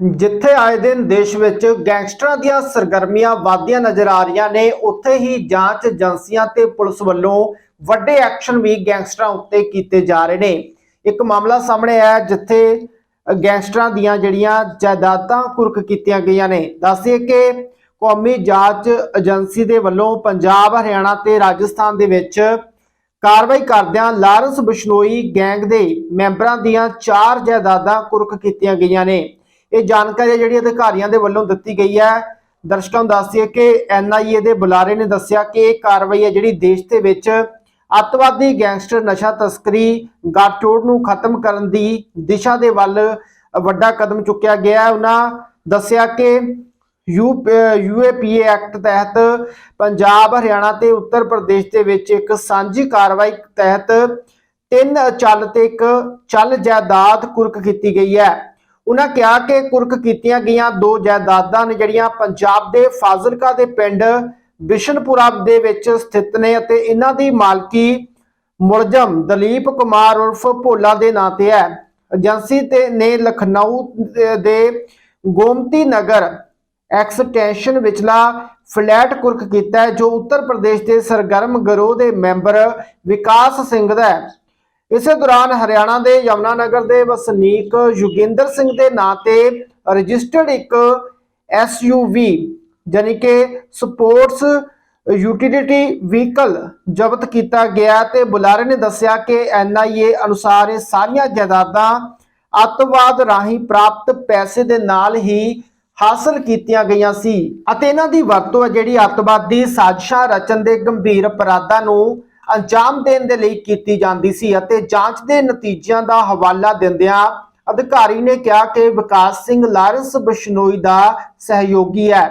ਜਿੱਥੇ ਆਏ ਦਿਨ ਦੇਸ਼ ਵਿੱਚ ਗੈਂਗਸਟਰਾਂ ਦੀਆਂ ਸਰਗਰਮੀਆਂ ਵਧਦੀਆਂ ਨਜ਼ਰ ਆ ਰਹੀਆਂ ਨੇ, ਉੱਥੇ ਹੀ ਜਾਂਚ ਏਜੰਸੀਆਂ ਤੇ ਪੁਲਿਸ ਵੱਲੋਂ ਵੱਡੇ ਐਕਸ਼ਨ ਵੀ ਗੈਂਗਸਟਰਾਂ ਉੱਤੇ ਕੀਤੇ ਜਾ ਰਹੇ ਨੇ। ਇੱਕ ਮਾਮਲਾ ਸਾਹਮਣੇ ਆਇਆ ਜਿੱਥੇ ਗੈਂਗਸਟਰਾਂ ਦੀਆਂ ਜਿਹੜੀਆਂ ਜਾਇਦਾਦਾਂ ਕੁਰਕ ਕੀਤੀਆਂ ਗਈਆਂ ਨੇ। ਦੱਸਿਏ ਕਿ ਕੌਮੀ ਜਾਂਚ ਏਜੰਸੀ ਦੇ ਵੱਲੋਂ ਪੰਜਾਬ, ਹਰਿਆਣਾ ਤੇ ਰਾਜਸਥਾਨ ਦੇ ਵਿੱਚ ਕਾਰਵਾਈ ਕਰਦਿਆਂ ਲਾਰੈਂਸ ਬਿਸ਼ਨੋਈ ਗੈਂਗ ਦੇ ਮੈਂਬਰਾਂ ਦੀਆਂ ਚਾਰ ਜਾਇਦਾਦਾਂ ਕੁਰਕ ਕੀਤੀਆਂ ਗਈਆਂ ਨੇ। ਇਹ ਜਾਣਕਾਰੀ ਹੈ ਜਿਹੜੀ ਅਧਿਕਾਰੀਆਂ ਦੇ ਵੱਲੋਂ ਦਿੱਤੀ ਗਈ ਹੈ। ਦਰਸ਼ਕਾਂ ਨੂੰ ਦੱਸਦੀਏ ਕਿ ਐਨਆਈਏ ਦੇ ਬੁਲਾਰੇ ਨੇ ਦੱਸਿਆ ਕਿ ਇਹ ਕਾਰਵਾਈ ਹੈ ਜਿਹੜੀ ਦੇਸ਼ ਦੇ ਵਿੱਚ ਅੱਤਵਾਦੀ ਗੈਂਗਸਟਰ ਨਸ਼ਾ ਤਸਕਰੀ ਗੱਠਜੋੜ ਨੂੰ ਖਤਮ ਕਰਨ ਦੀ ਦਿਸ਼ਾ ਦੇ ਵੱਲ ਵੱਡਾ ਕਦਮ ਚੁੱਕਿਆ ਗਿਆ ਹੈ। ਉਹਨਾਂ ਦੱਸਿਆ ਕਿ ਯੂ ਯੂਏਪੀਏ ਐਕਟ ਤਹਿਤ ਪੰਜਾਬ, ਹਰਿਆਣਾ ਤੇ ਉੱਤਰ ਪ੍ਰਦੇਸ਼ ਦੇ ਵਿੱਚ ਇੱਕ ਸਾਂਝੀ ਕਾਰਵਾਈ ਤਹਿਤ ਤਿੰਨ ਚੱਲ ਤੇ ਇੱਕ ਚੱਲ ਜਾਇਦਾਦ ਕੁਰਕ ਕੀਤੀ ਗਈ ਹੈ। ਉਹਨਾਂ ਕਿਹਾ ਕਿ ਕੁਰਕ ਕੀਤੀਆਂ ਗਈਆਂ ਦੋ ਜਾਇਦਾਦਾਂ ਨੇ ਜਿਹੜੀਆਂ ਪੰਜਾਬ ਦੇ ਫਾਜ਼ਿਲਕਾ ਦੇ ਪਿੰਡ ਬਿਸ਼ਨਪੁਰਾ ਦੇ ਵਿੱਚ ਸਥਿਤ ਨੇ ਅਤੇ ਇਹਨਾਂ ਦੀ ਮਾਲਕੀ ਮੁਲਜ਼ਮ ਦਲੀਪ ਕੁਮਾਰ ਉਰਫ ਭੋਲਾ ਦੇ ਨਾਂ ਤੇ ਹੈ। ਏਜੰਸੀ ਤੇ ਨੇ ਲਖਨਊ ਦੇ- ਗੋਮਤੀ ਨਗਰ ਐਕਸਟੈਂਸ਼ਨ ਵਿਚਲਾ ਫਲੈਟ ਕੁਰਕ ਕੀਤਾ ਜੋ ਉੱਤਰ ਪ੍ਰਦੇਸ਼ ਦੇ ਸਰਗਰਮ ਗਰੋਹ ਦੇ ਮੈਂਬਰ ਵਿਕਾਸ ਸਿੰਘ ਦਾ ਹੈ। ਇਸੇ ਦੌਰਾਨ ਹਰਿਆਣਾ ਦੇ ਯਮੁਨਾਨਗਰ ਦੇ ਵਸਨੀਕ ਯੁਗਿੰਦਰ ਸਿੰਘ ਦੇ ਨਾਂ ਤੇ ਰਜਿਸਟਰਡ ਇੱਕ ਐਸਯੂਵੀ ਜਾਨੀ ਕਿ ਸਪੋਰਟਸ ਯੂਟਿਲਿਟੀ ਵਹੀਕਲ ਜ਼ਬਤ ਕੀਤਾ ਗਿਆ ਤੇ ਬੁਲਾਰੇ ਨੇ ਦੱਸਿਆ ਕਿ ਐਨਆਈਏ ਅਨੁਸਾਰ ਇਹ ਸਾਰੀਆਂ ਜਾਇਦਾਦਾਂ ਅੱਤਵਾਦ ਰਾਹੀਂ ਪ੍ਰਾਪਤ ਪੈਸੇ ਦੇ ਨਾਲ ਹੀ ਹਾਸਲ ਕੀਤੀਆਂ ਗਈਆਂ ਸੀ ਅਤੇ ਇਹਨਾਂ ਦੀ ਵਰਤੋਂ ਹੈ ਜਿਹੜੀ ਅੱਤਵਾਦੀ ਸਾਜ਼ਿਸ਼ਾਂ ਰਚਨ ਦੇ ਗੰਭੀਰ ਅਪਰਾਧਾਂ ਨੂੰ ਅੰਜਾਮ ਦੇਣ ਦੇ ਲਈ ਕੀਤੀ ਜਾਂਦੀ ਸੀ ਅਤੇ ਜਾਂਚ ਦੇ ਨਤੀਜਿਆਂ ਦਾ ਹਵਾਲਾ ਦਿੰਦਿਆਂ ਅਧਿਕਾਰੀ ਨੇ ਕਿਹਾ ਕਿ ਵਿਕਾਸ ਸਿੰਘ ਲਾਰੈਂਸ ਬਿਸ਼ਨੋਈ ਦਾ ਸਹਿਯੋਗੀ ਹੈ,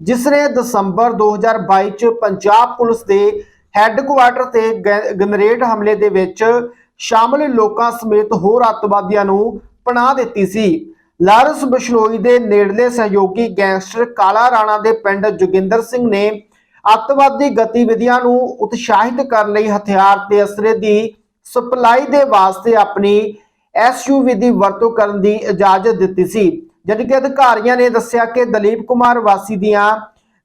ਜਿਸ ਨੇ ਦਸੰਬਰ 2022 ਚ ਪੰਜਾਬ ਪੁਲਿਸ ਦੇ ਹੈੱਡਕੁਆਰਟਰ ਤੇ ਗੈ- ਗਨਰੇਡ ਹਮਲੇ ਦੇ ਵਿੱਚ ਸ਼ਾਮਲ ਲੋਕਾਂ ਸਮੇਤ ਹੋਰ ਅੱਤਵਾਦੀਆਂ ਨੂੰ ਪਨਾਹ ਦਿੱਤੀ ਸੀ। ਲਾਰੈਂਸ ਬਿਸ਼ਨੋਈ ਦੇ ਨੇੜਲੇ ਸਹਿਯੋਗੀ ਗੈਂਗਸਟਰ ਕਾਲਾ ਰਾਣਾ ਦੇ ਪਿੰਡ ਜੋਗਿੰਦਰ ਸਿੰਘ ਨੇ ਅੱਤਵਾਦੀ ਗਤੀਵਿਧੀਆਂ ਨੂੰ ਉਤਸ਼ਾਹਿਤ ਕਰਨ ਲਈ ਹਥਿਆਰ ਤੇ ਅਸਰੇ ਦੀ ਸਪਲਾਈ ਦੇ ਵਾਸਤੇ ਆਪਣੀ ਐਸਯੂਵੀ ਦੀ ਵਰਤੋਂ ਕਰਨ ਦੀ ਇਜਾਜ਼ਤ ਦਿੱਤੀ ਸੀ। ਜਦ ਕਿ ਅਧਿਕਾਰੀਆਂ ਨੇ ਦੱਸਿਆ ਕਿ ਦਲੀਪ ਕੁਮਾਰ ਵਾਸੀ ਦੀਆਂ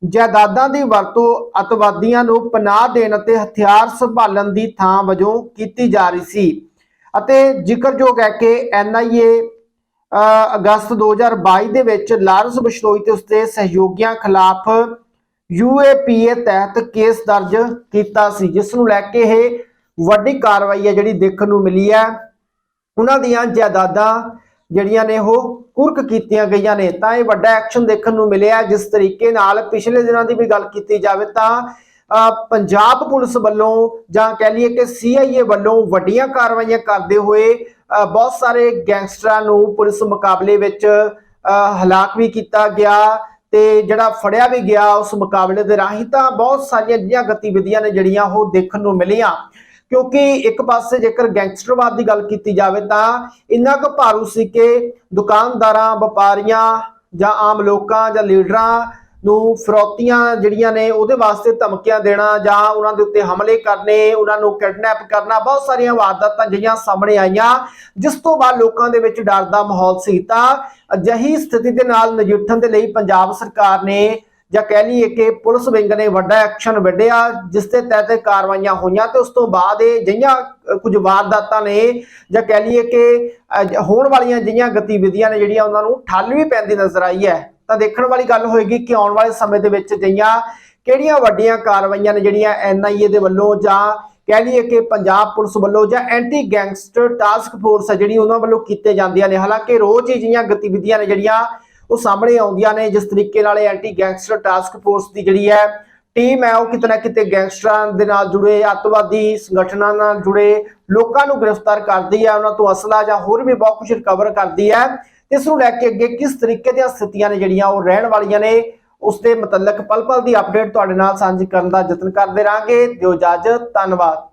ਜਾਇਦਾਦਾਂ ਦੀ ਵਰਤੋਂ ਅਤਵਾਦੀਆਂ ਨੂੰ ਪਨਾਹ ਦੇਣ ਅਤੇ ਹਥਿਆਰ ਸੰਭਾਲਣ ਦੀ ਥਾਂ ਵਜੋਂ ਕੀਤੀ ਜਾ ਰਹੀ ਸੀ ਅਤੇ ਜ਼ਿਕਰਯੋਗ ਹੈ ਕਿ ਐਨਆਈਏ ਅਗਸਤ 2022 ਦੇ ਵਿੱਚ ਲਾਰੈਂਸ ਬਿਸ਼ਨੋਈ ਤੇ ਉਸਦੇ ਸਹਿਯੋਗੀਆਂ ਖਿਲਾਫ ਯੂਏਪੀਏ ਤਹਿਤ ਕੇਸ ਦਰਜ ਕੀਤਾ ਸੀ, ਜਿਸ ਨੂੰ ਲੈ ਕੇ ਇਹ ਵੱਡੀ ਕਾਰਵਾਈ ਹੈ ਜਿਹੜੀ ਦੇਖਣ ਨੂੰ ਮਿਲੀ ਹੈ। ਉਹਨਾਂ ਦੀਆਂ ਜਾਇਦਾਦਾਂ ਜਿਹੜੀਆਂ ਨੇ ਉਹ ਕੁਰਕ ਕੀਤੀਆਂ ਗਈਆਂ ਨੇ, ਤਾਂ ਇਹ ਵੱਡਾ ਐਕਸ਼ਨ ਦੇਖਣ ਨੂੰ ਮਿਲਿਆ। ਜਿਸ ਤਰੀਕੇ ਨਾਲ ਪਿਛਲੇ ਦਿਨਾਂ ਦੀ ਵੀ ਗੱਲ ਕੀਤੀ ਜਾਵੇ ਤਾਂ ਪੰਜਾਬ ਪੁਲਿਸ ਵੱਲੋਂ ਜਾਂ ਕਹਿ ਲਈਏ ਕਿ ਸੀਆਈਏ ਵੱਲੋਂ ਵੱਡੀਆਂ ਕਾਰਵਾਈਆਂ ਕਰਦੇ ਹੋਏ ਬਹੁਤ ਸਾਰੇ ਗੈਂਗਸਟਰਾਂ ਨੂੰ ਪੁਲਿਸ ਮੁਕਾਬਲੇ ਵਿੱਚ ਹਲਾਕ ਵੀ ਕੀਤਾ ਗਿਆ। ਤੇ ਜਿਹੜਾ ਫੜਿਆ ਵੀ ਗਿਆ ਉਸ ਮੁਕਾਬਲੇ ਦੇ ਰਾਹੀਂ ਤਾਂ ਬਹੁਤ ਸਾਰੀਆਂ ਜਿਹੜੀਆਂ ਗਤੀਵਿਧੀਆਂ ਨੇ ਜਿਹੜੀਆਂ ਉਹ ਦੇਖਣ ਨੂੰ ਮਿਲੀਆਂ। ਕਿਉਂਕਿ ਇੱਕ ਪਾਸੇ ਜੇਕਰ ਗੈਂਗਸਟਰਵਾਦ ਦੀ ਗੱਲ ਕੀਤੀ ਜਾਵੇ ਤਾਂ ਇੰਨਾ ਕੁ ਭਾਰੂ ਸੀ ਕਿ ਦੁਕਾਨਦਾਰਾਂ, ਵਪਾਰੀਆਂ ਜਾਂ ਆਮ ਲੋਕਾਂ ਜਾਂ ਲੀਡਰਾਂ ਨੂੰ ਫਰੌਤੀਆਂ ਜਿਹੜੀਆਂ ਨੇ ਉਹਦੇ ਵਾਸਤੇ ਧਮਕੀਆਂ ਦੇਣਾ ਜਾਂ ਉਹਨਾਂ ਦੇ ਉੱਤੇ ਹਮਲੇ ਕਰਨੇ, ਉਹਨਾਂ ਨੂੰ ਕਿਡਨੈਪ ਕਰਨਾ, ਬਹੁਤ ਸਾਰੀਆਂ ਵਾਰਦਾਤਾਂ ਜਿਹੜੀਆਂ ਸਾਹਮਣੇ ਆਈਆਂ, ਜਿਸ ਤੋਂ ਬਾਅਦ ਲੋਕਾਂ ਦੇ ਵਿੱਚ ਡਰ ਦਾ ਮਾਹੌਲ ਸੀ। ਤਾਂ ਅਜਿਹੀ ਸਥਿਤੀ ਦੇ ਨਾਲ ਨਜਿੱਠਣ ਦੇ ਲਈ ਪੰਜਾਬ ਸਰਕਾਰ ਨੇ ਜਾਂ ਕਹਿ ਲਈਏ ਕਿ ਪੁਲਿਸ ਵਿੰਗ ਨੇ ਵੱਡਾ ਐਕਸ਼ਨ ਵੱਢਿਆ, ਜਿਸ ਦੇ ਤਹਿਤ ਕਾਰਵਾਈਆਂ ਹੋਈਆਂ ਤੇ ਉਸ ਤੋਂ ਬਾਅਦ ਇਹ ਜਿਹੀਆਂ ਕੁਝ ਵਾਰਦਾਤਾਂ ਨੇ ਜਾਂ ਕਹਿ ਲਈਏ ਕਿ ਹੋਣ ਵਾਲੀਆਂ ਜਿਹੀਆਂ ਗਤੀਵਿਧੀਆਂ ਨੇ ਜਿਹੜੀਆਂ ਉਹਨਾਂ ਨੂੰ ਠੱਲ ਵੀ ਪੈਂਦੀ ਨਜ਼ਰ ਆਈ ਹੈ। ਤਾਂ ਦੇਖਣ ਵਾਲੀ ਗੱਲ ਹੋਏਗੀ ਕਿ ਆਉਣ ਵਾਲੇ ਸਮੇਂ ਦੇ ਵਿੱਚ ਜਿਹੀਆਂ ਕਿਹੜੀਆਂ ਵੱਡੀਆਂ ਕਾਰਵਾਈਆਂ ਨੇ ਜਿਹੜੀਆਂ ਐਨਆਈਏ ਦੇ ਵੱਲੋਂ ਜਾਂ ਕਹਿ ਲਈਏ ਕਿ ਪੰਜਾਬ ਪੁਲਿਸ ਵੱਲੋਂ ਜਾਂ ਐਂਟੀ ਗੈਂਗਸਟਰ ਟਾਸਕ ਫੋਰਸ ਹੈ ਜਿਹੜੀ ਉਹਨਾਂ ਵੱਲੋਂ ਕੀਤੇ ਜਾਂਦੀਆਂ ਨੇ। ਹਾਲਾਂਕਿ ਰੋਜ਼ ਹੀ ਜਿਹੀਆਂ ਗਤੀਵਿਧੀਆਂ ਨੇ ਜਿਹੜੀਆਂ ਉਹ ਸਾਹਮਣੇ ਆਉਂਦੀਆਂ ਨੇ, ਜਿਸ ਤਰੀਕੇ ਨਾਲ ਐਂਟੀ ਗੈਂਗਸਟਰ ਟਾਸਕ ਫੋਰਸ ਦੀ ਜਿਹੜੀ ਹੈ ਟੀਮ ਹੈ, ਉਹ ਕਿਤੇ ਨਾ ਕਿਤੇ ਗੈਂਗਸਟਰਾਂ ਦੇ ਨਾਲ ਜੁੜੇ, ਅੱਤਵਾਦੀ ਸੰਗਠਨਾਂ ਨਾਲ ਜੁੜੇ, ਲੋਕਾਂ ਨੂੰ ਗ੍ਰਿਫਤਾਰ ਕਰਦੀ ਹੈ, ਉਹਨਾਂ ਤੋਂ ਅਸਲਾ ਜਾਂ ਹੋਰ ਵੀ ਬਹੁਤ ਕੁਝ ਰਿਕਵਰ ਕਰਦੀ ਹੈ। ਇਸ ਨੂੰ ਲੈ ਕੇ ਅੱਗੇ ਕਿਸ ਤਰੀਕੇ ਦੀਆਂ ਸਥਿਤੀਆਂ ਨੇ ਜਿਹੜੀਆਂ ਉਹ ਰਹਿਣ ਵਾਲੀਆਂ ਨੇ, ਉਸ ਦੇ ਮੁਤਲਕ ਪਲ ਪਲ ਦੀ ਅਪਡੇਟ ਤੁਹਾਡੇ ਨਾਲ ਸਾਂਝੀ ਕਰਨ ਦਾ ਯਤਨ ਕਰਦੇ ਰਾਂਗੇ ਦਿਓ ਇਜਾਜ਼ਤ, ਧੰਨਵਾਦ।